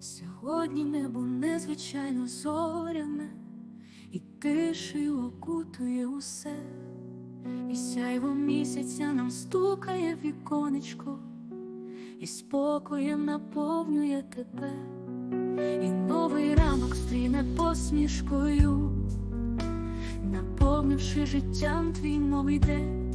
Сьогодні небо незвичайно зоряне, і тишею окутує усе, і сяйво місяця нам стукає в віконечко, і спокоєм наповнює тебе, і новий ранок стріне посмішкою, наповнивши життям твій новий день.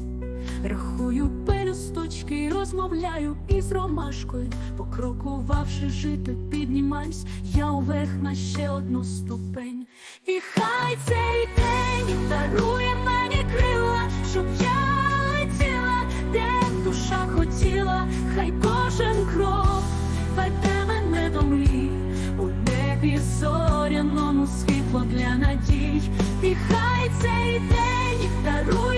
Рахую пелюсточки, розмовляю із ромашкою, покрокувавши жити, піднімаюсь я уверх на ще одну ступень. І хай цей день дарує мені крила, щоб я летіла, де душа хотіла, хай кожен крок веде мене до мрій, у небі зоряному світло для надій. І хай цей день дарує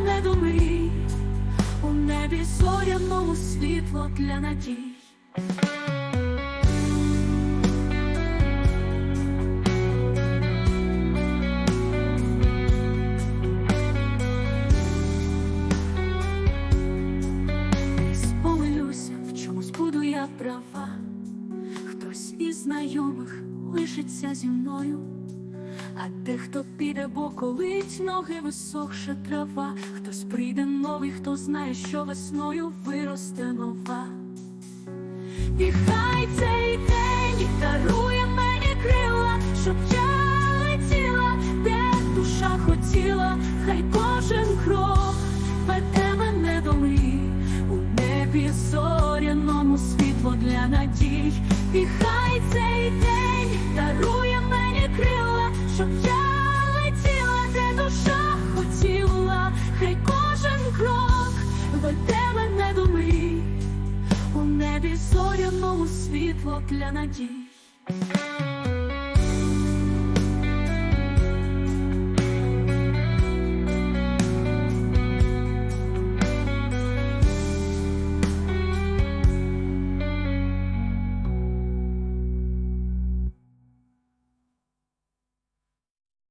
мене до у небі зоряному світло для надій. Права. Хтось із знайомих лишиться зі мною, а дехто піде, бо колить ноги висохша трава. Хтось прийде новий, хто знає, що весною виросте нова. І хай цей день дарує мені крила, щоб я летіла, де душа хотіла, хай кожен крок веде мене до мрій, у небі зоряному світло для надій. І хай цей день дарує мені крила, щоб я летіла, де душа хотіла, хай кожен крок веде мене до мрій. У небі зоряному світло для надій.